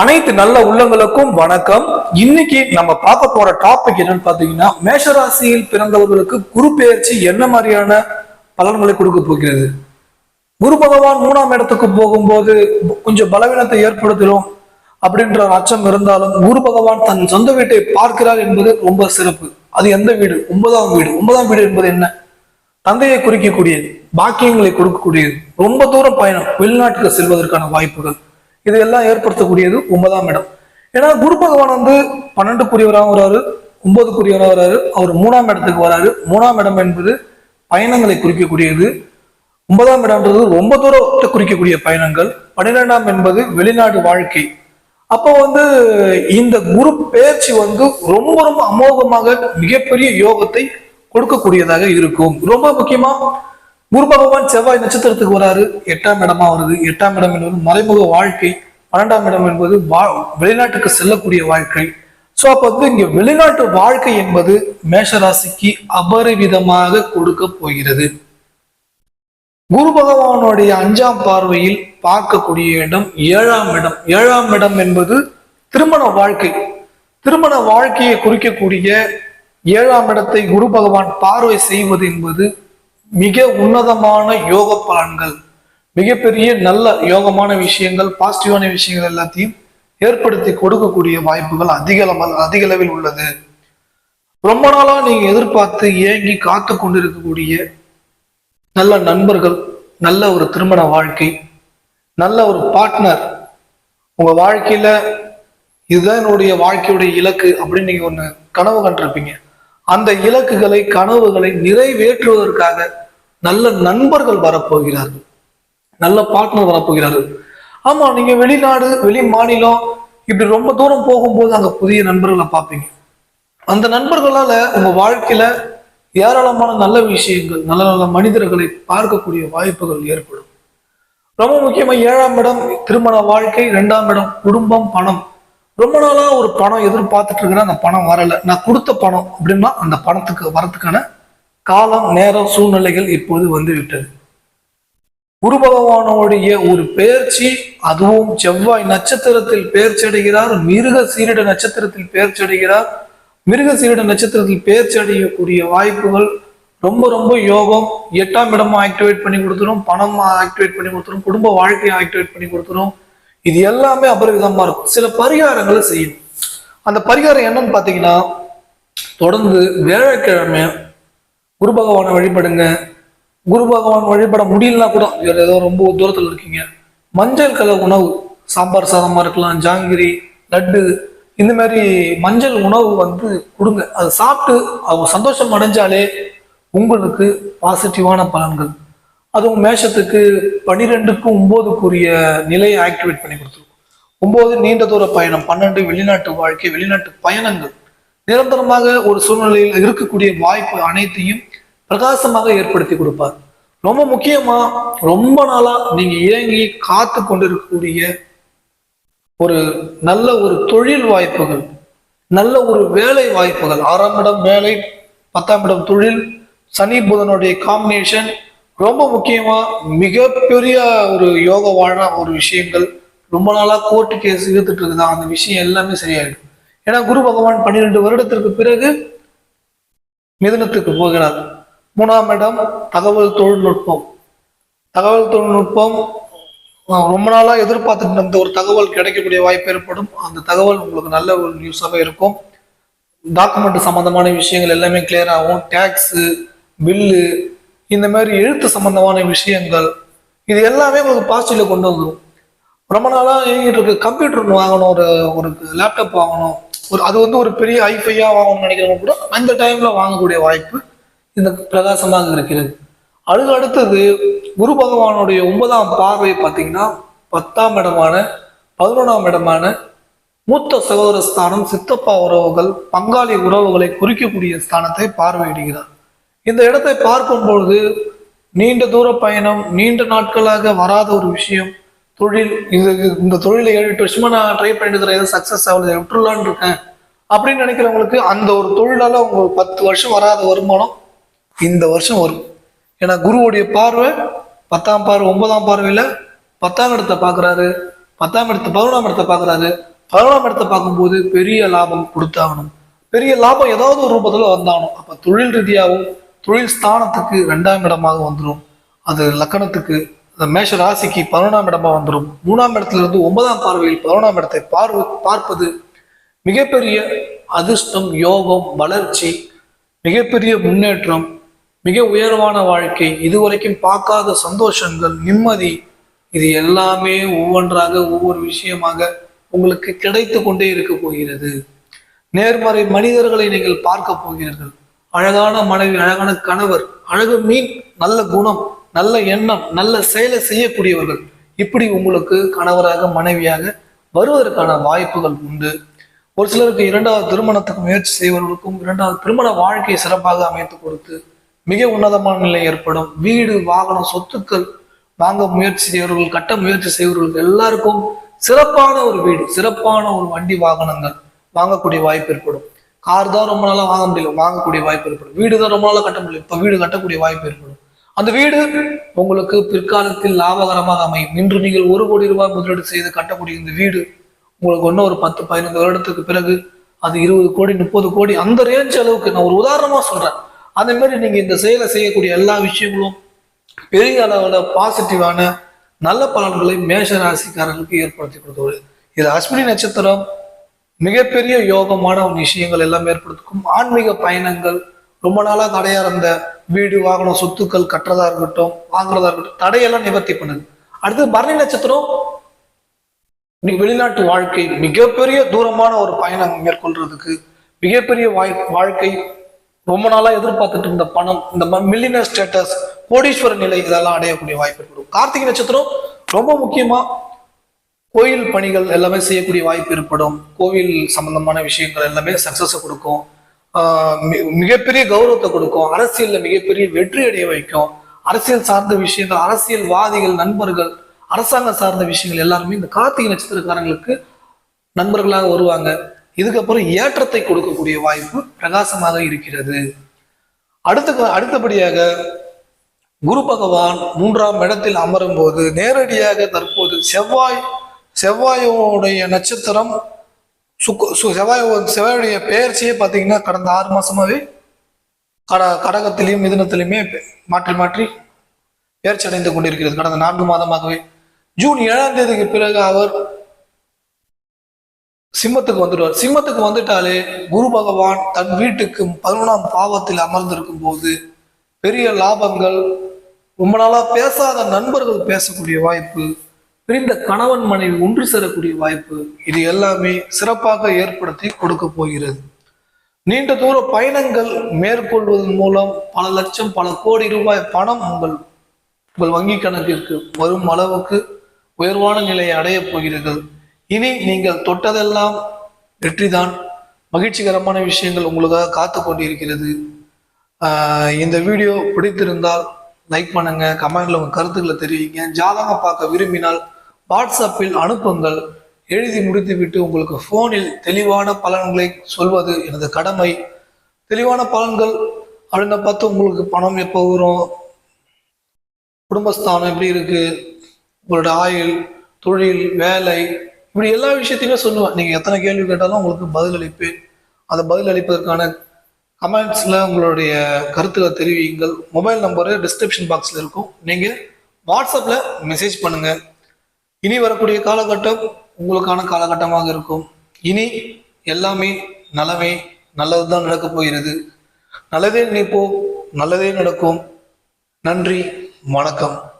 அனைத்து நல்ல உள்ளங்களுக்கும் வணக்கம். இன்னைக்கு நம்ம பார்க்க போற டாபிக் என்னன்னு பாத்தீங்கன்னா மேஷராசியில் பிறந்தவர்களுக்கு குரு பெயர்ச்சி என்ன மாதிரியான பலன்களை கொடுக்க போகிறது? குரு பகவான் மூணாம் இடத்துக்கு போகும்போது கொஞ்சம் பலவீனத்தை ஏற்படுத்திடும் அப்படின்ற ஒரு அச்சம் இருந்தாலும் குரு பகவான் தன் சொந்த வீட்டை பார்க்கிறார் என்பது ரொம்ப சிறப்பு. அது எந்த வீடு? ஒன்பதாம் வீடு. ஒன்பதாம் வீடு என்பது என்ன? தந்தையை குறிக்கக்கூடியது பாக்கியங்களை கொடுக்கக்கூடியது. ரொம்ப தூரம் பயணம் வெளிநாட்டுக்கு செல்வதற்கான வாய்ப்புகள். இதெல்லாம் ஏற்படுத்தக்கூடியது ஒன்பதாம் இடம். ஏன்னா குரு பகவான் வந்து பன்னெண்டுக்குரியவராகவும் வராரு ஒன்பதுக்குரியவராக வராரு அவர் மூணாம் இடத்துக்கு வராரு. மூணாம் இடம் என்பது பயணங்களை குறிக்கக்கூடியது. ஒன்பதாம் இடம்ன்றது ரொம்ப தூரத்தை குறிக்கக்கூடிய பயணங்கள். பன்னிரெண்டாம் என்பது வெளிநாடு வாழ்க்கை. அப்போ வந்து இந்த குரு பேச்சு வந்து ரொம்ப ரொம்ப அமோகமாக மிகப்பெரிய யோகத்தை கொடுக்கக்கூடியதாக இருக்கும். ரொம்ப முக்கியமா குரு பகவான் செவ்வாய் நட்சத்திரத்துக்கு வராரு. எட்டாம் இடமா வருது. எட்டாம் இடம் என்பது மறைமுக வாழ்க்கை. பன்னெண்டாம் இடம் என்பது வா- வெளிநாட்டுக்கு செல்லக்கூடிய வாழ்க்கை. ஸோ அப்போ வந்து இங்க வெளிநாட்டு வாழ்க்கை என்பது மேஷராசிக்கு அபரிவிதமாக கொடுக்க போகிறது. குரு பகவானுடைய அஞ்சாம் பார்வையில் பார்க்கக்கூடிய இடம் ஏழாம் இடம். ஏழாம் இடம் என்பது திருமண வாழ்க்கை. திருமண வாழ்க்கையை குறிக்கக்கூடிய ஏழாம் இடத்தை குரு பகவான் பார்வை செய்வது என்பது மிக உன்னதமான யோக பலன்கள் மிகப்பெரிய நல்ல யோகமான விஷயங்கள் பாசிட்டிவான விஷயங்கள் எல்லாத்தையும் ஏற்படுத்தி கொடுக்கக்கூடிய வாய்ப்புகள் அதிக அதிக அளவில் உள்ளது. ரொம்ப நாளா நீங்க எதிர்பார்த்து ஏங்கி காத்து கொண்டிருக்கக்கூடிய நல்ல நண்பர்கள் நல்ல ஒரு திருமண வாழ்க்கை நல்ல ஒரு பார்ட்னர் உங்க வாழ்க்கையில இதுதான் என்னுடைய வாழ்க்கையுடைய இலக்கு அப்படின்னு நீங்க ஒன்று கனவு கண்டிருப்பீங்க. அந்த இலக்குகளை கனவுகளை நிறைவேற்றுவதற்காக நல்ல நண்பர்கள் வரப்போகிறார்கள். நல்ல பார்ட்னர் வரப்போகிறார்கள். ஆமா நீங்க வெளிநாடு வெளி மாநிலம் இப்படி ரொம்ப தூரம் போகும்போது அங்க புதிய நண்பர்களை பார்ப்பீங்க. அந்த நண்பர்களால உங்க வாழ்க்கையில ஏராளமான நல்ல விஷயங்கள் நல்ல நல்ல மனிதர்களை பார்க்கக்கூடிய வாய்ப்புகள் ஏற்படும். ரொம்ப முக்கியமா ஏழாம் இடம் திருமண வாழ்க்கை இரண்டாம் இடம் குடும்பம் பணம். ரொம்ப நாளாக ஒரு பணம் எதிர்பார்த்துட்டு இருக்கிறேன் அந்த பணம் வரலை. நான் கொடுத்த பணம் அப்படின்னா அந்த பணத்துக்கு வரத்துக்கான காலம் நேரம் சூழ்நிலைகள் இப்போது வந்து விட்டது குரு பகவானுடைய ஒரு பெயர்ச்சி அதுவும் செவ்வாய் நட்சத்திரத்தில் பெயர்ச்சி அடைகிறார் மிருக சீரிட நட்சத்திரத்தில் பெயர்ச்சி அடைகிறார். மிருக சீரிட நட்சத்திரத்தில் பெயர்ச்சி அடையக்கூடிய வாய்ப்புகள் ரொம்ப ரொம்ப யோகம். எட்டாம் இடமா ஆக்டிவேட் பண்ணி கொடுத்துரும் பணமா ஆக்டிவேட் பண்ணி கொடுத்துரும் குடும்ப வாழ்க்கையை ஆக்டிவேட் பண்ணி கொடுத்துரும். இது எல்லாமே அபரிவிதமா இருக்கும். சில பரிகாரங்களை செய்யணும் அந்த பரிகாரம் என்னன்னு பாத்தீங்கன்னா தொடர்ந்து வியாழக்கிழமை குரு பகவானை வழிபடுங்க. குரு பகவான் வழிபட முடியலனா கூட வேற ஏதோ ரொம்ப தூரத்தில் இருக்கீங்க. மஞ்சள் கலர் உணவு சாம்பார் சாதமா இருக்கலாம் ஜாங்கிரி லட்டு இந்த மாதிரி மஞ்சள் உணவு வந்து கொடுங்க. அதை சாப்பிட்டு அவங்க சந்தோஷம் அடைஞ்சாலே உங்களுக்கு பாசிட்டிவான பலன்கள். அதுவும் மேஷத்துக்கு பனிரெண்டுக்கு ஒம்போதுக்குரிய நிலையை ஆக்டிவேட் பண்ணி கொடுத்துருக்கும். ஒம்பது நீண்ட தூர பயணம் பன்னெண்டு வெளிநாட்டு வாழ்க்கை வெளிநாட்டு பயணங்கள். நிரந்தரமாக ஒரு சூழ்நிலையில் இருக்கக்கூடிய வாய்ப்பு அனைத்தையும் பிரகாசமாக ஏற்படுத்தி கொடுப்பார். ரொம்ப முக்கியமா ரொம்ப நாளா நீங்க இயங்கி காத்து கொண்டிருக்கக்கூடிய ஒரு நல்ல ஒரு தொழில் வாய்ப்புகள் நல்ல ஒரு வேலை வாய்ப்புகள். ஆறாம் இடம் வேலை பத்தாம் இடம் தொழில் சனி புதனுடைய காம்பினேஷன் ரொம்ப முக்கியமா மிகப்பெரிய ஒரு யோக வாழ ஒரு விஷயங்கள் ரொம்ப நாளா கோர்ட்டு கேஸ் இழுத்துட்டு இருக்குதான் அந்த விஷயம் எல்லாமே சரியாயிடும். ஏன்னா குரு பகவான் பன்னிரெண்டு வருடத்திற்கு பிறகு மிதனத்துக்கு போகிறார். மூணாம் இடம் தகவல் தொழில்நுட்பம். தகவல் தொழில்நுட்பம் ரொம்ப நாளாக எதிர்பார்த்துட்டு இருந்த ஒரு தகவல் கிடைக்கக்கூடிய வாய்ப்பு ஏற்படும். அந்த தகவல் உங்களுக்கு நல்ல ஒரு நியூஸாக இருக்கும். டாக்குமெண்ட் சம்மந்தமான விஷயங்கள் எல்லாமே கிளியர் ஆகும். டேக்ஸு பில்லு இந்த மாதிரி எழுத்து சம்பந்தமான விஷயங்கள் இது எல்லாமே உங்களுக்கு பாசிட்டிவ்ல கொண்டு வந்துடும் ரொம்ப நாளா இயங்கிட்டு இருக்கு. கம்ப்யூட்டர் ஒன்று வாங்கணும் ஒரு ஒரு லேப்டாப் வாங்கணும். ஒரு அது வந்து ஒரு பெரிய ஐஃபையா வாங்கணும்னு நினைக்கிறவங்க கூட அந்த டைம்ல வாங்கக்கூடிய வாய்ப்பு இந்த பிரகாசமாக இருக்கிறது. அதுக்கு அடுத்தது குரு பகவானுடைய ஒன்பதாம் பார்வை பார்த்தீங்கன்னா பத்தாம் இடமான பதினொன்றாம் இடமான மூத்த சகோதர ஸ்தானம் சித்தப்பா உறவுகள் பங்காளி உறவுகளை குறிக்கக்கூடிய ஸ்தானத்தை பார்வையிடுகிறார். இந்த இடத்தை பார்க்கும் பொழுது நீண்ட தூர பயணம் நீண்ட நாட்களாக வராத ஒரு விஷயம். தொழில் இது இந்த தொழிலை ஏழு எட்டு வருஷமா நான் ட்ரை பண்ணிட்டு எதுவும் சக்ஸஸ் ஆகல விட்டுலான்னு இருக்கேன். அப்படின்னு நினைக்கிறவங்களுக்கு அந்த ஒரு தொழிலால் உங்களுக்கு பத்து வருஷம் வராத வருமானம் இந்த வருஷம் வரும். ஏன்னா குருவுடைய பார்வை பத்தாம் பார்வை ஒன்பதாம் பார்வையில் பத்தாம் இடத்தை பார்க்குறாரு. பத்தாம் இடத்தை பதினொன்றாம் இடத்தை பார்க்குறாரு. பதினொன்றாம் இடத்தை பார்க்கும்போது பெரிய லாபம் கொடுத்தாகணும். பெரிய லாபம் ஏதாவது ஒரு ரூபத்தில் வந்தாகணும். அப்போ தொழில் ரீதியாகவும் தொழில் ஸ்தானத்துக்கு ரெண்டாம் இடமாக வந்துடும் அது லக்கணத்துக்கு அந்த மேஷ ராசிக்கு பதினொன்றாம் இடமா வந்துடும் மூணாம் இடத்துல இருந்து ஒன்பதாம் பார்வையில் பதினொன்றாம் இடத்தை பார்வை பார்ப்பது மிகப்பெரிய அதிர்ஷ்டம் யோகம் வளர்ச்சி மிகப்பெரிய முன்னேற்றம் மிக உயர்வான வாழ்க்கை இதுவரைக்கும் பார்க்காத சந்தோஷங்கள் நிம்மதி இது எல்லாமே ஒவ்வொன்றாக ஒவ்வொரு விஷயமாக உங்களுக்கு கிடைத்து கொண்டே இருக்க போகிறது. நேர்மறை மனிதர்களை நீங்கள் பார்க்க போகிறீர்கள். அழகான மனைவி அழகான கணவர் அழகு மீன் நல்ல குணம் நல்ல எண்ணம் நல்ல செயலை செய்யக்கூடியவர்கள். இப்படி உங்களுக்கு கணவராக மனைவியாக வருவதற்கான வாய்ப்புகள் உண்டு. ஒரு சிலருக்கு இரண்டாவது திருமணத்துக்கு முயற்சி செய்வர்களுக்கும் இரண்டாவது திருமண வாழ்க்கையை சிறப்பாக அமைத்து கொடுத்து மிக உன்னதமான நிலை ஏற்படும். வீடு வாகனம் சொத்துக்கள் வாங்க முயற்சி செய்வர்கள் கட்ட முயற்சி செய்வர்களுக்கு எல்லாருக்கும் சிறப்பான ஒரு வீடு சிறப்பான ஒரு வண்டி வாகனங்கள் வாங்கக்கூடிய வாய்ப்பு ஏற்படும். கார் தான் ரொம்ப நாளாக வாங்க முடியல. வாங்கக்கூடிய வாய்ப்பு ஏற்படும். வீடு தான் ரொம்ப நாளாக கட்ட முடியல. இப்போ வீடு கட்டக்கூடிய வாய்ப்பு ஏற்படும். அந்த வீடு உங்களுக்கு பிற்காலத்தில் லாபகரமாக அமையும். இன்று நீங்கள் ஒரு கோடி ரூபாய் முதலீடு செய்து கட்டக்கூடிய இந்த வீடு உங்களுக்கு ஒன்றும் ஒரு பத்து பதினைந்து வருடத்துக்கு பிறகு அது இருபது கோடி முப்பது கோடி அந்த ரேஞ்ச் அளவுக்கு நான் ஒரு உதாரணமாக சொல்கிறேன் அந்த மாதிரி நீங்கள் இந்த செயலை செய்யக்கூடிய எல்லா விஷயங்களும் பெரிய அளவில் பாசிட்டிவான நல்ல பலன்களை மேஷ ராசிக்காரர்களுக்கு ஏற்படுத்தி கொடுத்தது இது அஸ்வினி நட்சத்திரம் மிகப்பெரிய யோகமான விஷயங்கள் எல்லாம் ஏற்படுத்தும் ஆன்மீக பயணங்கள் ரொம்ப நாளா தடையா இருந்த வீடு வாகனம் சொத்துக்கள் கட்டுறதா இருக்கட்டும் வாங்குறதா இருக்கட்டும் தடையெல்லாம் நிவர்த்தி பண்ணுது. அடுத்து பரணி நட்சத்திரம் வெளிநாட்டு வாழ்க்கை மிகப்பெரிய தூரமான ஒரு பயணம் மேற்கொள்றதுக்கு மிகப்பெரிய வாய் வாழ்க்கை ரொம்ப நாளா எதிர்பார்த்துட்டு இருந்த பணம் இந்த மில்லினர் ஸ்டேட்டஸ் கோடீஸ்வர நிலை இதெல்லாம் அடையக்கூடிய வாய்ப்பு ஏற்படும் கார்த்திகை நட்சத்திரம் ரொம்ப முக்கியமா கோயில் பணிகள் எல்லாமே செய்யக்கூடிய வாய்ப்பு ஏற்படும். கோவில் சம்பந்தமான விஷயங்கள் எல்லாமே சக்சஸை கொடுக்கும். மிகப்பெரிய கௌரவத்தை கொடுக்கும். அரசியலில் மிகப்பெரிய வெற்றி அடைய வைக்கும். அரசியல் சார்ந்த விஷயங்கள் அரசியல்வாதிகள் நண்பர்கள் அரசாங்கம் சார்ந்த விஷயங்கள் எல்லாருமே இந்த கார்த்திகை நட்சத்திரக்காரங்களுக்கு நண்பர்களாக வருவாங்க. இதுக்கப்புறம் ஏற்றத்தை கொடுக்கக்கூடிய வாய்ப்பு பிரகாசமாக இருக்கிறது. அடுத்த அடுத்தபடியாக குரு பகவான் மூன்றாம் இடத்தில் அமரும் போது நேரடியாக தற்போது செவ்வாய் செவ்வாயோடைய நட்சத்திரம் சுக்கு சு- செவ்வாய் செவ்வாயுடைய பெயர்ச்சியே பார்த்தீங்கன்னா கடந்த ஆறு மாசமாவே கட கடகத்திலையும் மிதுனத்திலையுமே மாற்றி மாற்றி பெயர்ச்சி அடைந்து கொண்டிருக்கிறது. கடந்த நான்கு மாதமாகவே. ஜூன் ஏழாம் தேதிக்கு பிறகு அவர் சிம்மத்துக்கு வந்துடுவார். சிம்மத்துக்கு வந்துட்டாலே குரு பகவான் தன் வீட்டுக்கு பதினொன்றாம் பாவத்தில் அமர்ந்திருக்கும் போது பெரிய லாபங்கள் ரொம்ப நாளாக பேசாத நண்பர்கள் பேசக்கூடிய வாய்ப்பு பிரிந்த கணவன் மனைவி ஒன்று சேரக்கூடிய வாய்ப்பு இது எல்லாமே சிறப்பாக ஏற்படுத்தி கொடுக்க போகிறது. நீண்ட தூர பயணங்கள் மேற்கொள்வதன் மூலம் பல லட்சம் பல கோடி ரூபாய் பணம் உங்கள் உங்கள் வங்கி கணக்கிற்கு வரும் அளவுக்கு உயர்வான நிலையை அடையப் போகிறீர்கள் இனி நீங்கள் தொட்டதெல்லாம் வெற்றிதான். மகிழ்ச்சிகரமான விஷயங்கள் உங்களுக்காக காத்து கொண்டிருக்கிறது. இந்த வீடியோ பிடித்திருந்தால் லைக் பண்ணுங்க கமெண்ட்ல உங்க கருத்துக்களை தெரிவிங்க. ஜாதகம் பார்க்க விரும்பினால் வாட்ஸ்அப்பில் அனுப்புங்கள். எழுதி முடித்துவிட்டு உங்களுக்கு ஃபோனில் தெளிவான பலன்களை சொல்வது எனது கடமை. தெளிவான பலன்கள் அப்படின்னு பார்த்து உங்களுக்கு பணம் எப்போ வரும்? குடும்பஸ்தானம் எப்படி இருக்குது உங்களோட ஆயுள் தொழில் வேலை இப்படி எல்லா விஷயத்தையுமே சொல்லுவேன். நீங்கள் எத்தனை கேள்வி கேட்டாலும் உங்களுக்கு பதில் அளிப்பேன். அந்த பதில் அளிப்பதற்கான கமெண்ட்ஸில் உங்களுடைய கருத்துக்களை தெரிவிங்கள் மொபைல் நம்பரு டிஸ்கிரிப்ஷன் பாக்ஸில் இருக்கும். நீங்கள் வாட்ஸ்அப்பில் மெசேஜ் பண்ணுங்கள் இனி வரக்கூடிய காலகட்டம் உங்களுக்கான காலகட்டமாக இருக்கும். இனி எல்லாமே நலமே நல்லதுதான் நடக்கப் போகிறது. நல்லதே நினைப்போம் நல்லதே நடக்கும். நன்றி வணக்கம்.